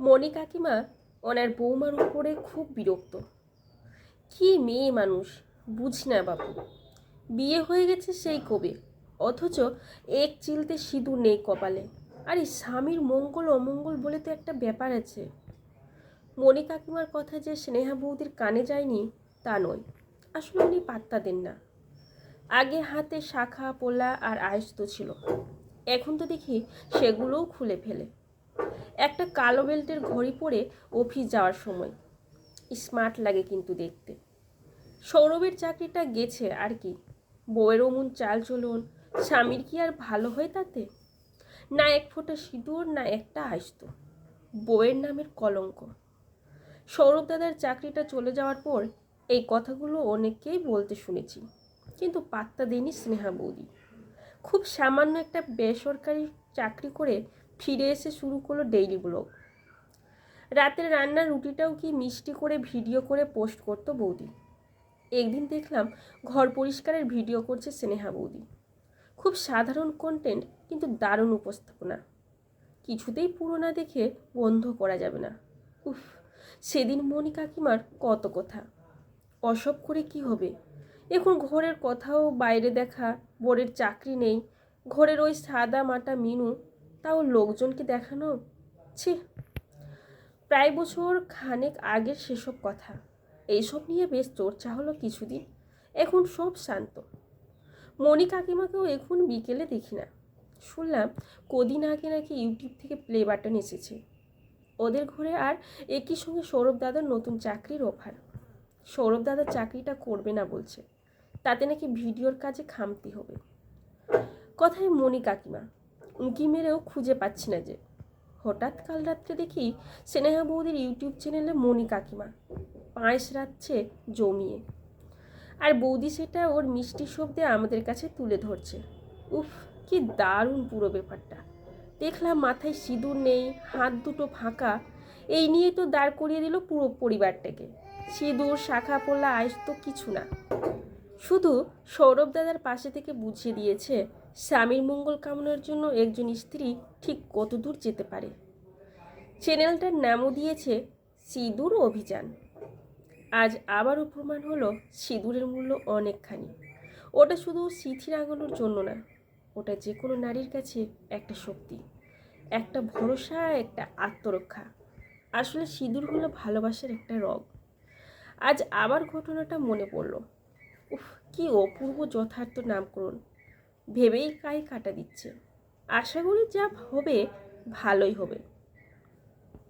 মণি কাকিমা ওনার বৌমার উপরে খুব বিরক্ত। কি মেয়ে মানুষ, বুঝি না বাবু বিয়ে হয়ে গেছে সেই কবে, অথচ এক চিলতে সিঁদুর নেই কপালে। আরে স্বামীর মঙ্গল অমঙ্গল বলে তো একটা ব্যাপার আছে। মণি কাকিমার কথা যে স্নেহা বৌদির কানে যায়নি, তা নয়। আসলে উনি পাত্তা দেন না। আগে হাতে শাখা, পোলা আর আয়স্ত ছিল। এখন তো দেখি সেগুলোও খুলে ফেলে। একটা কালো বেল্টের ঘড়ি পরে অফিস যাওয়ার সময়। স্মার্ট লাগে কিন্তু দেখতে। সৌরভের চাকরিটা গেছে আর কি। বউয়ের অমন চাল চলন স্বামীর কি আর ভালো হয় তাতে? না এক ফোঁটা সিঁদুর, না একটা আস্ত বউয়ের নামের কলঙ্ক। সৌরভ দাদার চাকরিটা চলে যাওয়ার পর এই কথাগুলো অনেককেই বলতে শুনেছি, কিন্তু পাত্তা দেয়নি স্নেহা বৌদি। খুব সামান্য একটা বেসরকারি চাকরি করে ফিরে এসে শুরু করল ডেইলি ব্লগ রাতের রান্নার রুটিটাও কি মিষ্টি করে ভিডিও করে পোস্ট করতো বৌদি। একদিন দেখলাম ঘর পরিষ্কারের ভিডিও করছে স্নেহা বৌদি। খুব সাধারণ কন্টেন্ট কিন্তু দারুণ উপস্থাপনা। কিছুতেই পুরো না দেখে বন্ধ করা যাবে না। উফ, সেদিন মণি কাকিমার কত কথা। অসব করে কি হবে? এখন ঘরের কথাও বাইরে দেখা বোর্ডের চাকরি নেই, ঘরের ওই সাদা মাটা মিনু তাও লোকজনকে দেখানো, ছি। প্রায় বছর খানেক আগের সেসব কথা। এইসব নিয়ে বেশ চর্চা হলো কিছুদিন, এখন সব শান্ত। মণি কাকিমাকেও এখন বিকেলে দেখি না। শুনলাম কদিন আগে নাকি ইউটিউব থেকে প্লে বাটন এসেছে। ওদের ঘরে আর একই সঙ্গে সৌরভ দাদার নতুন চাকরির অফার সৌরভ দাদা চাকরিটা করবে না বলছে। তাতে নাকি ভিডিওর কাজে খামতি হবে। কথায় মণি কাকিমা উঁকি মেরেও খুঁজে পাচ্ছি না যে। হঠাৎ কাল রাত্রে দেখি স্নেহা বৌদির ইউটিউব চ্যানেলে মণি কাকিমা, পায়েস রাখছে জমিয়ে। আর বৌদি সেটা ওর মিষ্টি শব্দে আমাদের কাছে তুলে ধরছে। উফ, কি দারুণ পুরো ব্যাপারটা। দেখলাম মাথায় সিঁদুর নেই, হাত দুটো ফাঁকা। এই নিয়ে তো দাঁড় করিয়ে দিল পুরো পরিবারটাকে। সিঁদুর, শাখা পোলা আয়স তো কিছু না। শুধু সৌরভ দাদার পাশে থেকে বুঝিয়ে দিয়েছে স্বামীর মঙ্গল কামনার জন্য একজন স্ত্রী ঠিক কত দূর যেতে পারে? চ্যানেলটার নামও দিয়েছে সিঁদুর অভিযান। আজ আবারও প্রমাণ হলো সিঁদুরের মূল্য অনেকখানি। ওটা শুধু সিথি রাঙানোর জন্য না, ওটা যে কোনো নারীর কাছে একটা শক্তি, একটা ভরসা, একটা আত্মরক্ষা। আসলে সিঁদুর হলো ভালোবাসার একটা রগ। আজ আবার ঘটনাটা মনে পড়ল। উফ, কি অপূর্ব যথার্থ নামকরণ। ভেবেই গায়ে কাটা দিচ্ছে। আশা করি যা হবে ভালোই হবে।